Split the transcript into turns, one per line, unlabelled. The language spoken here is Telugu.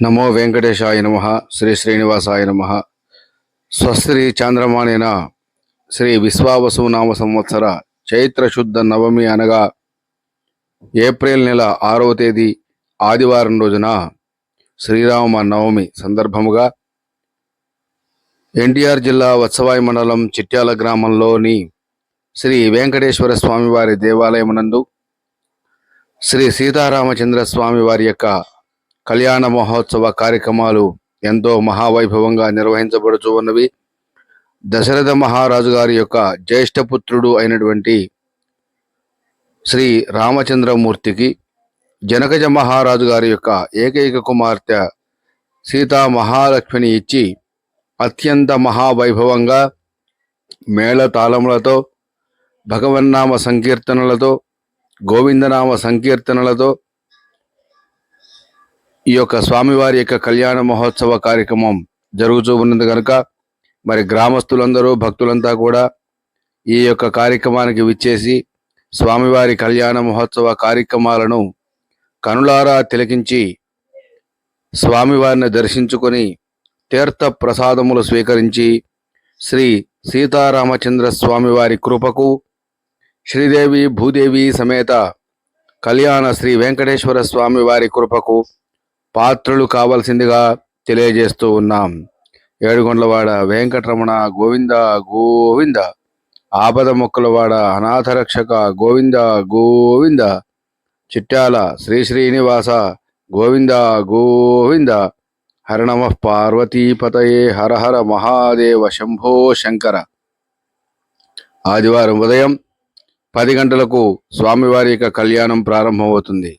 నమో వెంకటేశాయ నమ శ్రీ శ్రీనివాసాయ నమ. స్వస్త్రీ చాంద్రమానేన శ్రీ విశ్వావసు నామ సంవత్సర చైత్రశుద్ధ నవమి అనగా ఏప్రిల్ నెల ఆరవ తేదీ ఆదివారం రోజున శ్రీరామ నవమి సందర్భముగా ఎన్టీఆర్ జిల్లా వత్సవాయి మండలం చిట్యాల గ్రామంలోని శ్రీ వెంకటేశ్వర స్వామివారి దేవాలయమునందు శ్రీ సీతారామచంద్ర స్వామి వారి యొక్క కళ్యాణ మహోత్సవ కార్యక్రమాలు ఎంతో మహావైభవంగా నిర్వహించబడుతూ ఉన్నవి. దశరథ మహారాజు గారి యొక్క జ్యేష్ఠపుత్రుడు అయినటువంటి శ్రీ రామచంద్రమూర్తికి జనకజ మహారాజు గారి యొక్క ఏకైక కుమార్తె సీతా మహాలక్ష్మిని ఇచ్చి అత్యంత మహావైభవంగా మేళ తాళములతో భగవన్నామ సంకీర్తనలతో గోవిందనామ సంకీర్తనలతో ఈ యొక్క స్వామివారి యొక్క కళ్యాణ మహోత్సవ కార్యక్రమం జరుగుతూ ఉన్నది కనుక మరి గ్రామస్తులందరూ భక్తులంతా కూడా ఈ యొక్క కార్యక్రమానికి విచ్చేసి స్వామివారి కళ్యాణ మహోత్సవ కార్యక్రమాలను కనులారా తిలకించి స్వామివారిని దర్శించుకొని తీర్థ ప్రసాదములు స్వీకరించి శ్రీ సీతారామచంద్ర స్వామివారి కృపకు శ్రీదేవి భూదేవి సమేత కళ్యాణ శ్రీ వెంకటేశ్వర స్వామివారి కృపకు పాత్రలు కావలసిందిగా తెలియజేస్తూ ఉన్నాం. ఏడుగొండలవాడ వెంకటరమణ గోవింద గోవింద. ఆపద మొక్కలవాడ అనాథరక్షక గోవింద గోవింద. చిట్టాల శ్రీ శ్రీనివాస గోవింద గోవింద. హరణమ పార్వతీపతయే హర హర మహాదేవ శంభో శంకర. ఆదివారం ఉదయం పది గంటలకు స్వామివారి యొక్క కళ్యాణం ప్రారంభమవుతుంది.